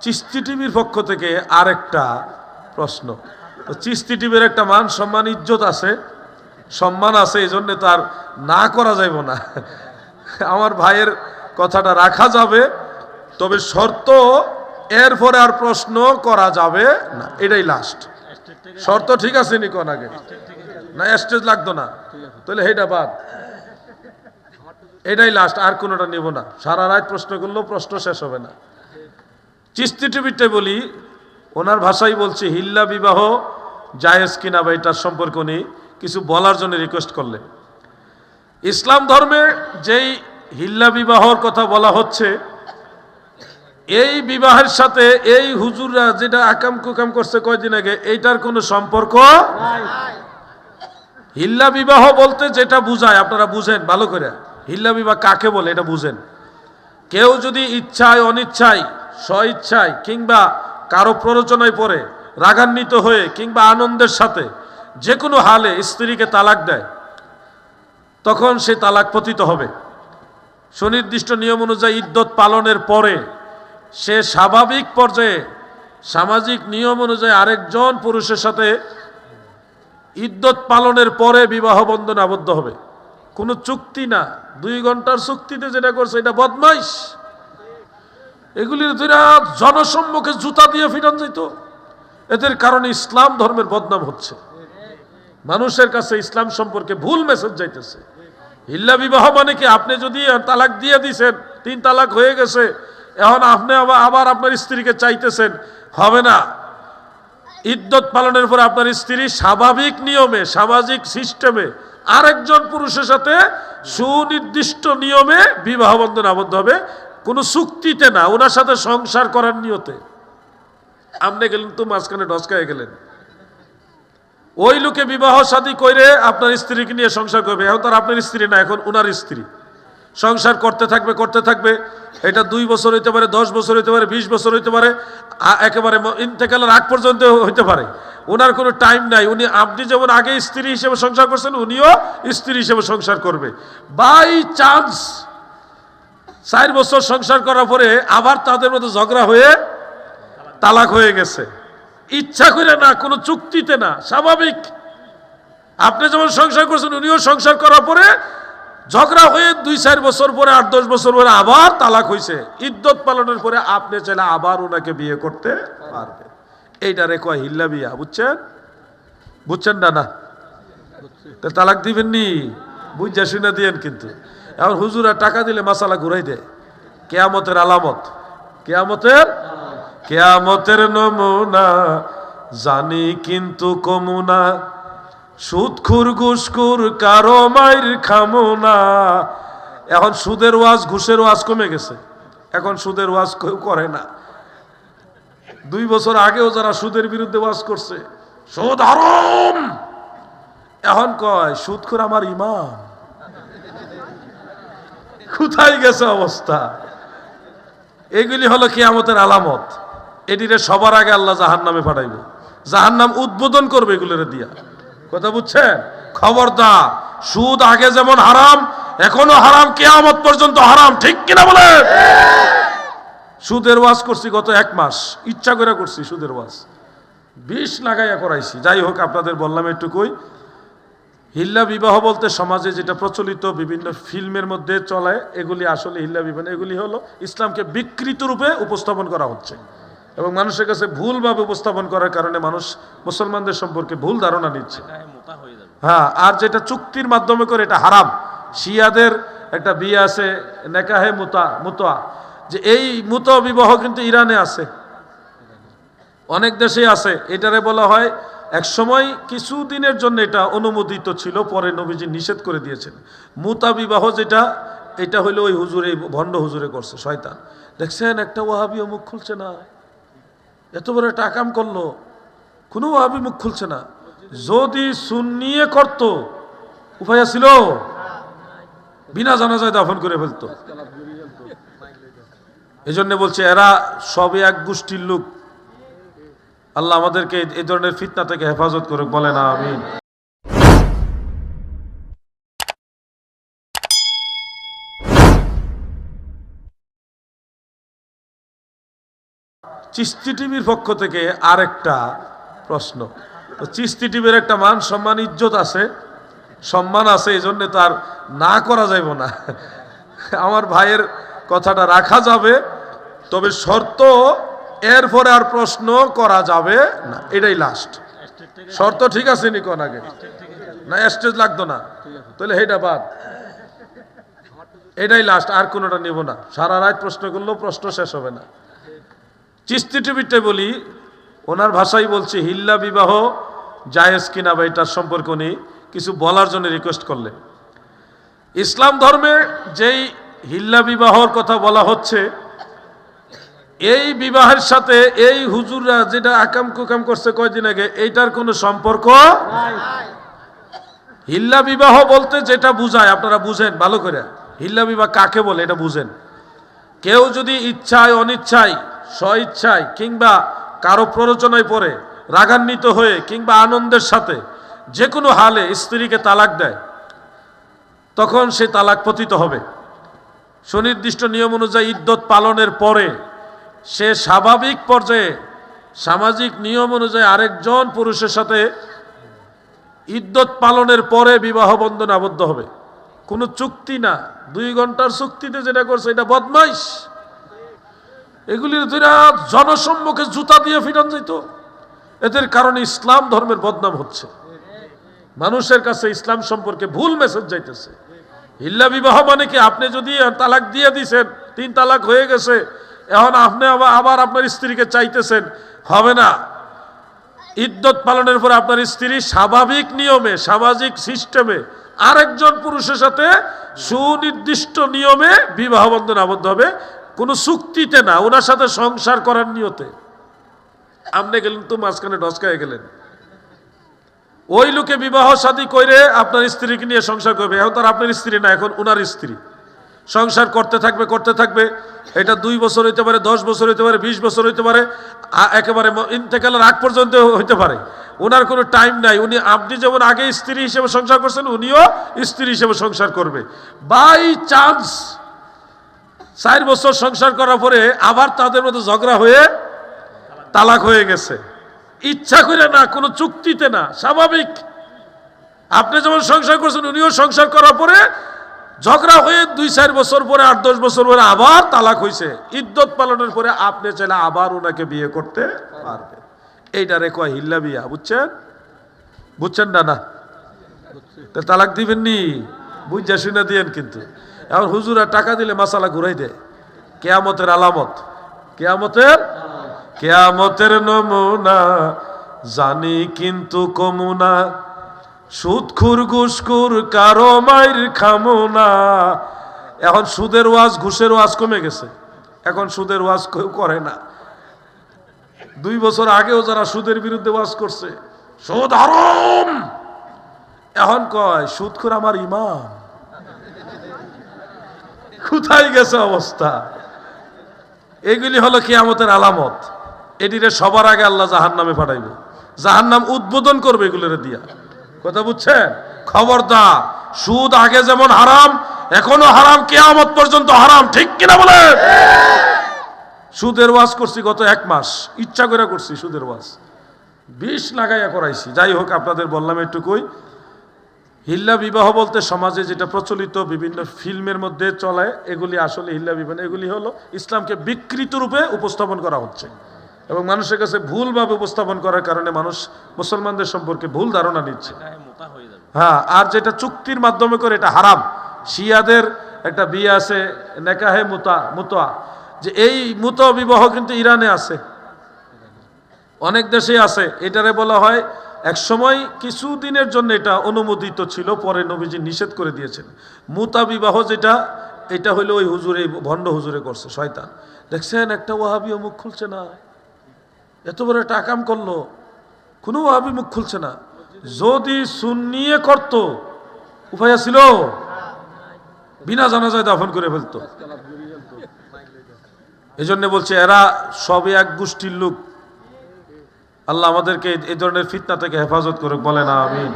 চিস্তি টিভির পক্ষ থেকে আরেকটা প্রশ্ন। তো চিস্তি টিভির একটা মান, সম্মান, ইজ্জত আছে। সম্মান আছে এই জন্যে তার না করা যাইব না। আমার ভাইয়ের কথাটা রাখা যাবে, তবে শর্ত, এরপরে আর প্রশ্ন করা যাবে না। এটাই লাস্ট শর্ত ঠিক আছে নি কোন আগে? না স্টেজ লাগতো না। তাহলে হেটা বাদ। এটাই লাস্ট আর কোনোটা নেব না। সারা রাত প্রশ্ন করলেও প্রশ্ন শেষ হবে না। চিস্তি টিভিতে বলি, ওনার ভাষাই বলছি, হিল্লা বিবাহ জায়েজ কিনা বা এটার সম্পর্কে উনি কিছু বলার জন্য রিকোয়েস্ট করলেন। ইসলাম ধর্মে যেই হিল্লা বিবাহর কথা বলা হচ্ছে, এই বিবাহের সাথে এই হুজুররা যেটা আকাম কুকাম করছে কয়দিন আগে, এইটার কোনো সম্পর্ক হিল্লা বিবাহ বলতে যেটা বুঝায়, আপনারা বুঝেন, ভালো করে। হিল্লা বিবাহ কাকে বলে, এটা বুঝেন। কেউ যদি ইচ্ছায়, অনিচ্ছায় স্বইচ্ছায় কিংবা কারও প্ররোচনায় পড়ে, রাগান্বিত হয়ে কিংবা আনন্দের সাথে যে কোনো হালে স্ত্রীকে তালাক দেয়, তখন সে তালাক পতিত হবে। সুনির্দিষ্ট নিয়ম অনুযায়ী ইদ্যত পালনের পরে সে স্বাভাবিক পর্যায়ে সামাজিক নিয়ম অনুযায়ী আরেকজন পুরুষের সাথে ইদ্যত পালনের পরে বিবাহ বন্ধনে আবদ্ধ হবে। কোনো চুক্তি না। দুই ঘণ্টার চুক্তিতে যেটা করছে, এটা বদমাইশ। এগুলির দুইরা জনসম্মুখে জুতা দিয়ে ফিরান যেত এদের কারণে ইসলাম ধর্মের বদনাম হচ্ছে। মানুষের কাছে ইসলাম সম্পর্কে ভুল মেসেজ যাইতেছে। হিল্লা বিবাহ মানে কি? আপনি যদি তালাক দিয়ে দিছেন, তিন তালাক হয়ে গেছে, এখন আপনি আবার আপনার স্ত্রীকে চাইতেছেন, হবে না। ইদ্যত পালনের পর আপনার স্ত্রী স্বাভাবিক নিয়মে, সামাজিক সিস্টেমে আরেকজন পুরুষের সাথে সুনির্দিষ্ট নিয়মে বিবাহ বন্ধন আবদ্ধ হবে। কোনো চুক্তিতে না, ওনার সাথে সংসার করার নিয়তে। আপনি গেলেন তো মাঝখানে ডসকায় গেলেন। ওই লোকে বিবাহ শাদী করে আপনার স্ত্রীকে নিয়ে সংসার করবে। এখন তার আপনার স্ত্রী না, এখন ওনার স্ত্রী। সংসার করতে থাকবে করতে থাকবে। এটা দুই বছর হইতে পারে, দশ বছর হইতে পারে, বিশ বছর হইতে পারে একেবারে ইন্তেকালের আগ পর্যন্ত হইতে পারে। ওনার কোনো টাইম নাই। উনি, আপনি যেমন আগে স্ত্রী হিসেবে সংসার করছেন, উনিও স্ত্রী হিসেবে সংসার করবে। বাই চান্স চার বছর সংসার করার পরে আবার তাদের মধ্যে ঝগড়া হয়ে তালাক হয়ে গেছে। ইচ্ছা করে না, কোনো চুক্তিতে না, স্বাভাবিক। আপনি যেমন সংসার করছেন, উনিও সংসার করার পরে ঝগড়া হয়ে দুই চার বছর পরে, আট দশ বছর পরে আবার তালাক হয়েছে ইদ্যত পালনের পরে আপনি চাইলে আবার ওনাকে বিয়ে করতে পারবে এইটারে কয় হিল্লা বিয়া, বুঝছেন? বুঝছেন না না? তালাক দিবেন নি বুঝা শুনে দিয়েন কিন্তু। এখন হুজুরা টাকা দিলে মাসালা ঘুরাই দেয়। কেয়ামতের আলামত। কেয়ামতের? কেয়ামতের নমুনা। জানি কিন্তু কমুনা। সুদখুর ঘুসখুর কারও মায়ের খামো এখন সুদের ওয়াজ ঘুষের ওয়াজ কমে গেছে। এখন সুদের ওয়াজ কেউ করে না। দুই বছর আগেও যারা সুদের বিরুদ্ধে ওয়াজ করছে, সুদ হারাম। এখন কয়, সুদখোর আমার ইমাম। কোথায় গেছে অবস্থা? এগুলি হলো কিয়ামতের আলামত। এটিরে সবার আগে আল্লাহ জাহান নামে পাঠাইব। জাহান নাম উদ্বোধন করবে এগুলোরে দিয়া। কথা বুঝছেন? খবরদার, সুদ আগে যেমন হারাম, এখনও হারাম, কেয়ামত পর্যন্ত হারাম, ঠিক কিনা বলে সুদের ওয়াজ করছি গত এক মাস, ইচ্ছা করে করছি সুদের ওয়াজ। বিষ লাগাইয়া করাইছি। যাই হোক, আপনাদের বললাম একটুকুই হিল্লা বিবাহ বলতে সমাজে যেটা প্রচলিত বিভিন্ন ফিল্মের মধ্যে চলায় এগুলি আসলে হিল্লা বিবাহ এগুলি হলো ইসলামকে বিকৃত রূপে উপস্থাপন করা হচ্ছে। এবং মানুষের কাছে ভুলভাবে উপস্থাপন করার কারণে মানুষ মুসলমানদের সম্পর্কে ভুল ধারণা নিচ্ছে। হ্যাঁ আর যেটা চুক্তির মাধ্যমে করে এটা হারাম। শিয়াদের একটা বিয়ে আছে নেকাহে মুতা মুতোয়া। যে এই মুত বিবাহ কিন্তু ইরানে আছে। অনেক দেশে আছে। এটারে বলা হয় এক সময় কিছু দিনের জন্য এটা অনুমোদিত ছিল, পরে নবীজি নিষেধ করে দিয়েছেন। মুতা বিবাহ যেটা, এটা হইল ওই হুজুরে, ভণ্ড হুজুরে করছে, শয়তান। দেখছেন, একটা ওয়াহাবিও মুখ খুলছে না। এত বড় একটা আকাম করল। কোনো ওয়াহাবি মুখ খুলছে না। যদি সুন্নিয়ে করত, উপায় ছিল? বিনা জানাজায় দাফন করে ফেলতো। এই জন্য বলছে, এরা সবে এক গোষ্ঠীর লোক। আল্লাহ আমাদেরকে এই ধরনের ফিতনা থেকে হেফাজত করুক বলে না আমিন। চিস্তি টিভির পক্ষ থেকে আরেকটা প্রশ্ন। তো চিস্তি টিভির একটা মান, সম্মান, ইজ্জত আছে। সম্মান আছে, এই জন্য তার না করা যাইব না। আমার ভাইয়ের কথাটা রাখা যাবে, তবে শর্ত এরপরে আর প্রশ্ন করা যাবে না। এটাই লাস্ট শর্ত ঠিক আছে নি কোন আগে? না স্টেজ লাগতো না। তাহলে হেটা বাদ। এটাই লাস্ট আর কোনোটা নেব না। সারা রাত প্রশ্ন করলেও প্রশ্ন শেষ হবে না। চিস্তি টিভিতে বলি, ওনার ভাষাই বলছি, হিল্লা বিবাহ জায়েজ কিনা বা এটার সম্পর্ক উনি কিছু বলার জন্য রিকোয়েস্ট করলেন। ইসলাম ধর্মে যেই হিল্লা বিবাহর কথা বলা হচ্ছে এই বিবাহের সাথে এই হুজুররা যেটা আকাম কুকাম করছে কয়দিন আগে, এইটার কোনো সম্পর্ক হিল্লা বিবাহ বলতে যেটা বুঝায়, আপনারা বুঝেন, ভালো করে। হিল্লা বিবাহ কাকে বলে, এটা বুঝেন। কেউ যদি ইচ্ছায়, অনিচ্ছায়, স্বইচ্ছায় কিংবা কারও প্ররোচনায় পড়ে, রাগান্বিত হয়ে কিংবা আনন্দের সাথে যে কোনো হালে স্ত্রীকে তালাক দেয়, তখন সে তালাক পতিত হবে। সুনির্দিষ্ট নিয়ম অনুযায়ী ইদ্যত পালনের পরে সে স্বাভাবিক পর্যায়ে সামাজিক নিয়ম অনুযায়ী আরেকজন পুরুষের সাথে ইদ্যত পালনের পরে বিবাহ বন্ধনে আবদ্ধ হবে। কোনো চুক্তি না। দুই ঘণ্টার চুক্তিতে যেটা করছে, এটা বদমাইশ। এগুলির দুইরা জনসম্মুখে জুতা দিয়ে ফিরান যেত। এদের কারণে ইসলাম ধর্মের বদনাম হচ্ছে। মানুষের কাছে ইসলাম সম্পর্কে ভুল মেসেজ যাইতেছে। হিল্লা বিবাহ মানে কি? আপনি যদি তালাক দিয়ে দিছেন, তিন তালাক হয়ে গেছে এখন আপনি আবার আবার আপনার স্ত্রীকে চাইতেছেন। হবে না। ইদ্যত পালনের পর আপনার স্ত্রী স্বাভাবিক নিয়মে, সামাজিক সিস্টেমে আরেকজন পুরুষের সাথে সুনির্দিষ্ট নিয়মে বিবাহ বন্ধন আবদ্ধ হবে। কোনো চুক্তিতে না। ওনার সাথে সংসার করার নিয়তে। আপনি গেলেন তো মাঝখানে ডসকায় গেলেন। ওই লোকে বিবাহ শাদী করে আপনার স্ত্রীকে নিয়ে সংসার করবে। এখন তার আপনার স্ত্রী না, এখন ওনার স্ত্রী। সংসার করতে থাকবে করতে থাকবে। এটা দুই বছর হইতে পারে, দশ বছর হইতে পারে, বিশ বছর হইতে পারে একেবারে ইন্তেকালের আগ পর্যন্ত হইতে পারে। ওনার কোনো টাইম নাই। উনি, আপনি যেমন আগে স্ত্রী হিসেবে সংসার করছেন, উনিও স্ত্রী হিসেবে সংসার করবে। বাই চান্স, চার বছর সংসার করার পরে আবার তাদের মধ্যে ঝগড়া হয়ে তালাক হয়ে গেছে। ইচ্ছা করে না, কোনো চুক্তিতে না, স্বাভাবিক। আপনি যেমন সংসার করছেন, উনিও সংসার করার পরে ঝগড়া হয়ে দুই, চার বছর পরে, আট, দশ বছর পরে আবার তালাক হয়েছে ইদ্যত পালনের পরে আপনি চাইলে আবার ওনাকে বিয়ে করতে পারবেন। এইটারে কয় হিল্লা বিয়া, বুঝছেন? বুঝছেন না না? তালাক দিবেন নি বুঝা শুনে দিয়েন কিন্তু। এখন হুজুরা টাকা দিলে মাসালা ঘুরাই দেয়। কেয়ামতের আলামত। কেয়ামতের? কেয়ামতের নমুনা। জানি কিন্তু কমুনা। সুদখুর ঘুসখুর কারও মাইর খামো না। এখন সুদের ওয়াজ ঘুষের ওয়াজ কমে গেছে। এখন সুদের ওয়াজ কেউ করে না। দুই বছর আগেও যারা সুদের বিরুদ্ধে ওয়াজ করছে, সুদ হারাম। এখন কয় সুদখুর আমার ইমাম। কোথায় গেছে অবস্থা? এগুলি হলো কিয়ামতের আলামত। এটিরে সবার আগে আল্লাহ জাহান নামে পাঠাইব। জাহান নাম উদ্বোধন করবে এগুলোর দিয়া। কথা বুঝছেন? খবরদার, সুদ আগে যেমন হারাম, এখনও হারাম, কেয়ামত পর্যন্ত হারাম, ঠিক কিনা বলে সুদের ওয়াজ করছি গত এক মাস, ইচ্ছা করে করছি সুদের ওয়াজ। বিষ লাগাইয়া করাইছি, যাই হোক, আপনাদের বললাম একটুকুই হিল্লা বিবাহ বলতে সমাজে যেটা প্রচলিত, বিভিন্ন ফিল্মের মধ্যে চলে, এগুলি আসলে হিল্লা বিবাহ এগুলি হলো ইসলামকে বিকৃত রূপে উপস্থাপন করা হচ্ছে। এবং মানুষের কাছে ভুলভাবে উপস্থাপন করার কারণে মানুষ মুসলমানদের সম্পর্কে ভুল ধারণা নিচ্ছে। হ্যাঁ আর যেটা চুক্তির মাধ্যমে করে এটা হারাম। শিয়াদের একটা বিয়ে আছে নেকাহে মুতা মুতা যে এই মুত বিবাহ কিন্তু ইরানে আছে। অনেক দেশে আছে। এটারে বলা হয় এক সময় কিছু দিনের জন্য এটা অনুমোদিত ছিল পরে নবীজি নিষেধ করে দিয়েছেন। মুতা বিবাহ যেটা এটা হইল ওই হুজুরে ভণ্ড হুজুরে করছে শয়তান। দেখছেন একটা ওয়াহাবিও মুখ খুলছে না? এত বড় একটা আকাম করল। কোনো ওয়াহাবি মুখ খুলছে না। যদি সুন্নিয়ে করত, উপায় ছিল? বিনা জানাজায় দাফন করে ফেলত। এই জন্য বলছে, এরা সবে এক গোষ্ঠীর লোক। আল্লাহ আমাদেরকে এই ধরনের ফিতনা থেকে হেফাজত করুক বলে না আমিন।